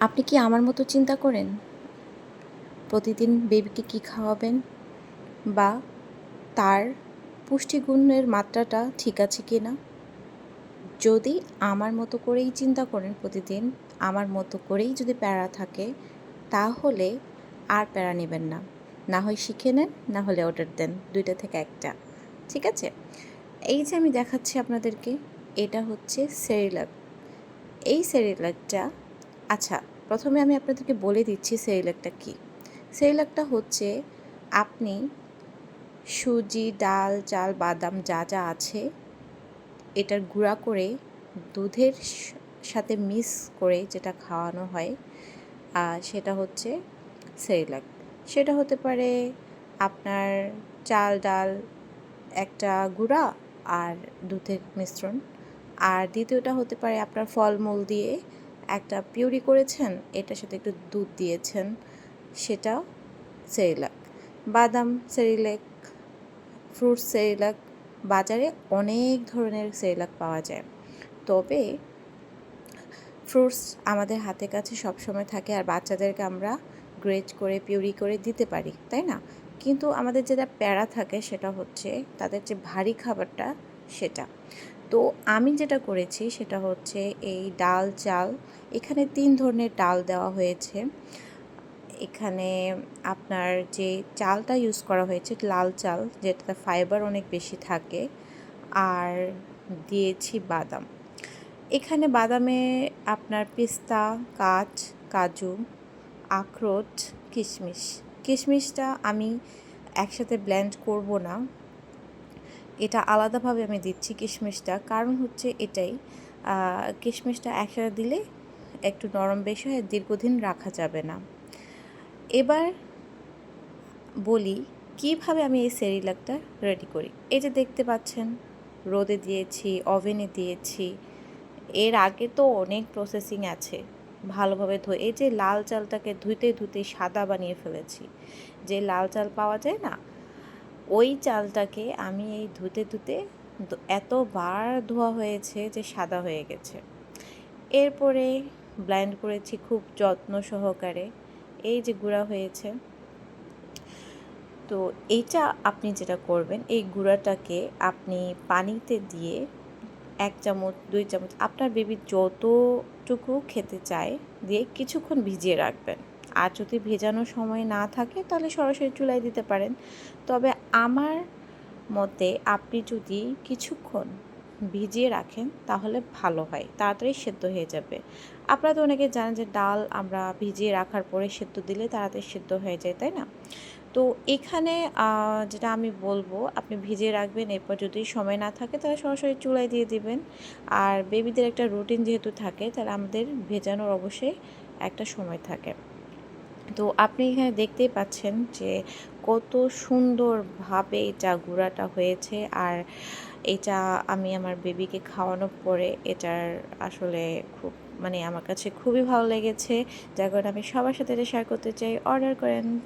আপনি কি আমার মতো চিন্তা করেন? প্রতিদিন বেবিকে কি খাওয়াবেন? বা তার পুষ্টিগুণের মাত্রাটা ঠিক আছে কি না? যদি আমার মতো করেই চিন্তা করেন প্রতিদিন, আমার মতো করেই যদি প্যারা থাকে, তাহলে আর প্যারা নেবেন না। না হয় শিখে নেন, না হলে অর্ডার দেন, দুইটা থেকে একটা। ঠিক আছে? এই যে আমি দেখাচ্ছি আপনাদেরকে, এটা হচ্ছে সেরিলাক। এই সেরিলাকটা আচ্ছা প্রথমে আমি আপনাদেরকে বলে দিচ্ছি সেরিলাকটা কী। সেরিলাকটা হচ্ছে আপনি সুজি, ডাল, চাল, বাদাম যা যা আছে এটার গুঁড়া করে দুধের সাথে মিক্স করে যেটা খাওয়ানো হয় সেটা হচ্ছে সেরিলাক সেটা হতে পারে আপনার চাল, ডাল, একটা গুঁড়া আর দুধের মিশ্রণ। আর দ্বিতীয়টা হতে পারে আপনার ফলমূল দিয়ে একটা পিউরি করেছেন, এটার সাথে একটু দুধ দিয়েছেন সেটা সেরিলাক। বাদাম সেরিলেক, ফ্রুট সেরিলাক, বাজারে অনেক ধরনের সেরিলাক পাওয়া যায়। তবে ফ্রুটস আমাদের হাতে কাছে সবসময় থাকে আর বাচ্চাদেরকে আমরা গ্রেজ করে, পিউরি করে দিতে পারি, তাই না? কিন্তু আমাদের যেটা প্যারা থাকে সেটা হচ্ছে তাদের যে ভারী খাবারটা, সেটা। তো আমি যেটা করেছি সেটা হচ্ছে এই ডাল চাল, এখানে তিন ধরনের ডাল দেওয়া হয়েছে। এখানে আপনার যে চালটা ইউজ করা হয়েছে লাল চাল, যেটাতে ফাইবার অনেক বেশি থাকে, আর দিয়েছি বাদাম। এখানে বাদামে আপনার পিস্তা কাঠ কাজু, আখরোট, কিশমিশ। কিশমিশটা আমি একসাথে ব্লেন্ড করব না। এটা আলাদাভাবে আমি দিচ্ছি কিশমিশটা। কারণ হচ্ছে এটাই কিশমিশটা একসাথে দিলে একটু নরম বেশি হয়, দীর্ঘদিন রাখা যাবে না। এবার বলি, কীভাবে আমি এই সেরিলাকটা রেডি করি? এই যে দেখতে পাচ্ছেন, রোদে দিয়েছি, ওভেনে দিয়েছি। এর আগে তো অনেক প্রসেসিং আছে, ভালোভাবে ধুয়ে, এই যে লাল চালটাকে ধুইতে ধুতে সাদা বানিয়ে ফেলেছি। যে লাল চাল পাওয়া যায় না ওই চালটাকে আমি এই ধুতে ধুতে এতবার ধোয়া হয়েছে যে সাদা হয়ে গেছে। এরপরে ব্লাইন্ড করেছি খুব যত্ন সহকারে। এই যে গুঁড়া হয়েছে। তো এইটা আপনি যেটা করবেন, এই গুঁড়াটাকে আপনি পানিতে দিয়ে এক চামচ, দুই চামচ, আপনার বেবি যতটুকু খেতে চায়, দিয়ে কিছুক্ষণ ভিজিয়ে রাখবেন। আর যদি ভেজানোর সময় না থাকে, তাহলে সরাসরি চুলায় দিতে পারেন। তবে আমার মতে আপনি যদি কিছুক্ষণ ভিজিয়ে রাখেন, তাহলে ভালো হয়। তাড়াতাড়ি সেদ্ধ হয়ে যাবে। আপনারা তো অনেকে জানেন যে ডাল আমরা ভিজিয়ে রাখার পরে সেদ্ধ দিলে তাড়াতাড়ি সেদ্ধ হয়ে যায়, তাই না? তো এখানে যেটা আমি বলব, আপনি ভিজিয়ে রাখবেন, এরপর যদি সময় না থাকে, তাহলে সরাসরি চুলায় দিয়ে দিবেন। আর বেবিদের একটা রুটিন যেহেতু থাকে, তাহলে আমাদের ভেজানোর অবশ্যই একটা সময় থাকে। তো আপনি এখানে দেখতেই পাচ্ছেন যে কত সুন্দরভাবে এটা গুঁড়াটা হয়েছে আর এটা আমি আমার বেবিকে খাওয়ানোর পরে এটার আসলে খুব মানে আমার কাছে খুবই ভালো লেগেছে। যার কারণে আমি সবার সাথে এটা শেয়ার করতে চাই। অর্ডার করেন।